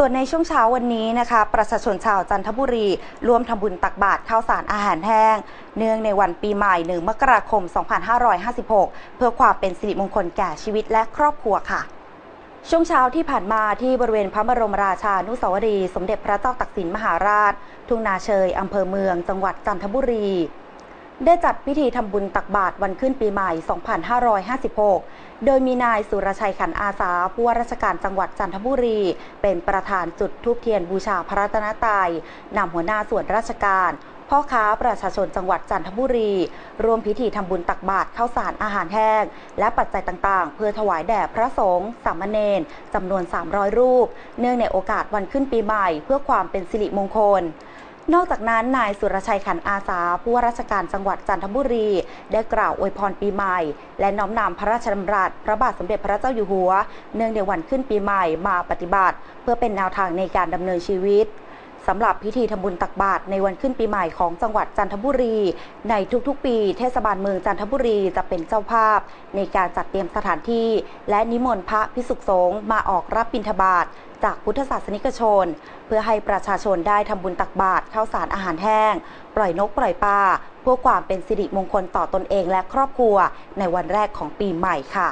ส่วนในช่วงเช้าวันนี้นะคะ ประชาชนชาวจันทบุรีร่วมทำบุญตักบาตรข้าวสารอาหารแห้ง เนื่องในวันปีใหม่หนึ่งมกราคม 2556 เพื่อความเป็นสิริมงคลแก่ชีวิตและครอบครัวค่ะช่วงเช้าที่ผ่านมาที่บริเวณพระบรมราชานุสาวรี สมเด็จพระเจ้าตักสินมหาราช ทุ่งนาเชยอำเภอเมือง จังหวัดจันทบุรี ได้จัดพิธีทำบุญตักบาตรวันขึ้นปีใหม่ 2556 โดยมีนายสุรชัยขันอาสาผู้ว่าราชการจังหวัดจันทบุรี เป็นประธานจุดทูบเทียนบูชาพระรัตนตรัยนำหัวหน้าส่วนราชการ พ่อค้าประชาชนจังหวัดจันทบุรีร่วมพิธีทำบุญตักบาตรข้าวสารอาหารแห้ง และปัจจัยต่างๆ เพื่อถวายแด่พระสงฆ์สามเณรจำนวน 300 รูป เนื่องในโอกาสวันขึ้นปีใหม่ เพื่อความเป็นสิริมงคล นอกจากนั้นนายสุรชัยขันอาสาผู้ว่าราชการจังหวัดจันทบุรี ได้กล่าวอวยพรปีใหม่ และน้อมนำพระราชดำรัส พระบาทสมเด็จพระเจ้าอยู่หัว เนื่องในวันขึ้นปีใหม่มาปฏิบัติ เพื่อเป็นแนวทางในการดำเนินชีวิต สำหรับพิธีทำบุญตักบาตรในวันขึ้นปีใหม่ของจังหวัดจันทบุรี ในทุกๆ ปี เทศบาลเมืองจันทบุรีจะเป็นเจ้าภาพ ในการจัดเตรียมสถานที่ และนิมนต์พระพิสุขสงฆ์มาออกรับบิณฑบาตจากพุทธศาสนิกชน เพื่อให้ประชาชนได้ทำบุญตักบาตรข้าวสารอาหารแห้ง ปล่อยนกปล่อยปลาเพื่อความเป็นสิริมงคลต่อตนเองและครอบครัว ในวันแรกของปีใหม่ค่ะ